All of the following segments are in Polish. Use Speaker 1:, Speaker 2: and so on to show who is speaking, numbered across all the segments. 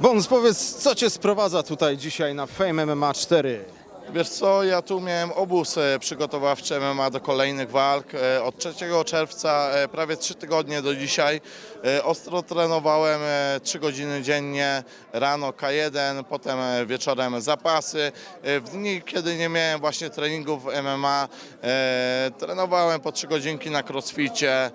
Speaker 1: Bons, powiedz, co cię sprowadza tutaj dzisiaj na Fame MMA 4?
Speaker 2: Wiesz co, ja tu miałem obóz e, przygotowawczy MMA do kolejnych walk. E, Od 3 czerwca, e, prawie 3 tygodnie do dzisiaj, ostro trenowałem 3 godziny dziennie, rano K1, potem wieczorem zapasy. W dni, kiedy nie miałem właśnie treningów MMA, trenowałem po 3 godzinki na crossficie,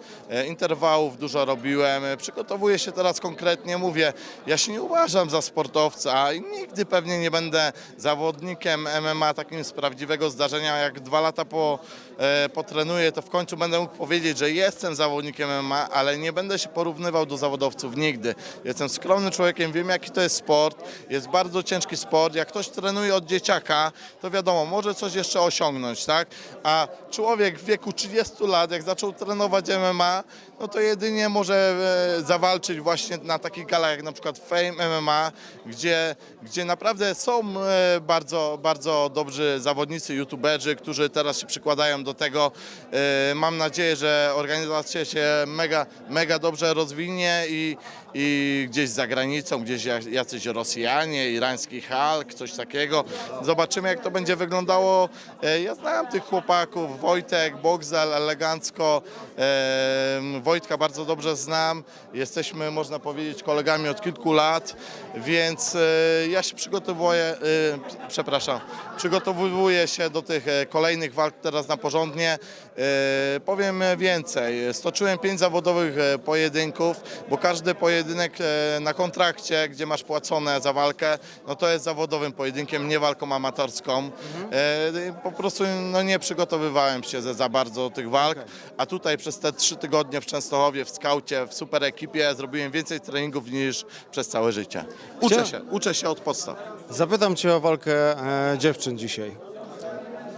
Speaker 2: interwałów dużo robiłem. Przygotowuję się teraz konkretnie, mówię, ja się nie uważam za sportowca i nigdy pewnie nie będę zawodnikiem MMA takim z prawdziwego zdarzenia. Jak dwa lata po, e, potrenuję, to w końcu będę mógł powiedzieć, że jestem zawodnikiem MMA, ale nie będę się porównywał do zawodowców nigdy. Jestem skromnym człowiekiem, wiem jaki to jest sport. Jest bardzo ciężki sport. Jak ktoś trenuje od dzieciaka, to wiadomo, może coś jeszcze osiągnąć, tak? A człowiek w wieku 30 lat, jak zaczął trenować MMA, no to jedynie może e, zawalczyć właśnie na takich galach jak na przykład Fame MMA, gdzie, gdzie naprawdę są e, bardzo, bardzo dobrzy zawodnicy, youtuberzy, którzy teraz się przykładają do tego. E, Mam nadzieję, że organizacja się mega, mega dobrze rozwinie i, i gdzieś za granicą, gdzieś jacyś Rosjanie, irański Hulk, coś takiego. Zobaczymy jak to będzie wyglądało. E, Ja znam tych chłopaków, Wojtek, Bogzel, elegancko. E, Wojtka bardzo dobrze znam. Jesteśmy, można powiedzieć, kolegami od kilku lat, więc ja się przygotowuję, przepraszam, przygotowuję się do tych e, kolejnych walk teraz na porządnie. E, Powiem więcej. Stoczyłem pięć zawodowych e, pojedynków, bo każdy pojedynek na kontrakcie, gdzie masz płacone za walkę, no to jest zawodowym pojedynkiem, nie walką amatorską. Po prostu no, nie przygotowywałem się za, bardzo do tych walk, a tutaj przez te trzy tygodnie w Częstochowie, w skaucie, w super ekipie zrobiłem więcej treningów niż przez całe życie. Uczę się, uczę się od podstaw.
Speaker 1: Zapytam cię o walkę e, dziewczyn dzisiaj.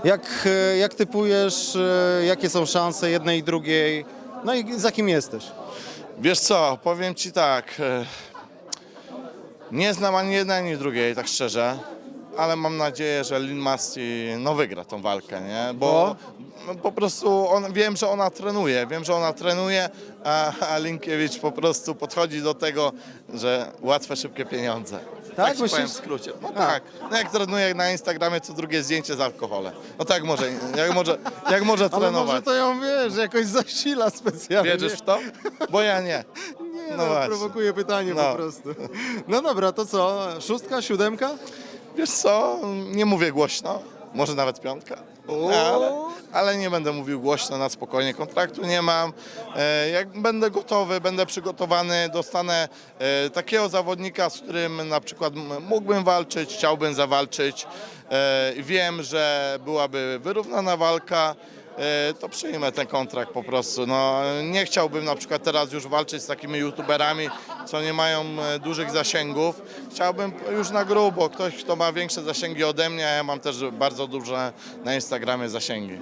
Speaker 1: Jak, e, jak typujesz, e, jakie są szanse jednej i drugiej? No i za kim jesteś?
Speaker 2: Wiesz co, powiem ci tak. e, Nie znam ani jednej, ani drugiej, tak szczerze. Ale mam nadzieję, że Lin Masti no, wygra tą walkę, nie? Bo
Speaker 1: Bo?
Speaker 2: no, po prostu on, wiem, że ona trenuje, wiem, że ona trenuje, a, a Linkiewicz po prostu podchodzi do tego, że łatwe, szybkie pieniądze.
Speaker 1: Tak?
Speaker 2: Tak, ci powiem w
Speaker 1: Myślisz?
Speaker 2: skrócie. No
Speaker 1: A.
Speaker 2: tak. No jak trenuje na Instagramie co drugie zdjęcie z alkoholem. No tak może, jak może, jak może
Speaker 1: Ale
Speaker 2: trenować.
Speaker 1: może to ją, wiesz, jakoś zasila specjalnie.
Speaker 2: Wierzysz w to? Bo ja nie.
Speaker 1: Nie,
Speaker 2: No
Speaker 1: no,
Speaker 2: właśnie.
Speaker 1: prowokuję pytanie
Speaker 2: No.
Speaker 1: po prostu. No dobra, to co? Szóstka, siódemka?
Speaker 2: Wiesz co, nie mówię głośno, może nawet piątka! Ale, ale nie będę mówił głośno, na spokojnie, kontraktu nie mam. E, Jak będę gotowy, będę przygotowany, dostanę e, takiego zawodnika, z którym na przykład m- mógłbym walczyć, chciałbym zawalczyć. E, Wiem, że byłaby wyrównana walka, to przyjmę ten kontrakt po prostu. No, nie chciałbym na przykład teraz już walczyć z takimi youtuberami, co nie mają e, dużych zasięgów. Chciałbym już na grubo, ktoś kto ma większe zasięgi ode mnie, a ja mam też bardzo duże na Instagramie zasięgi.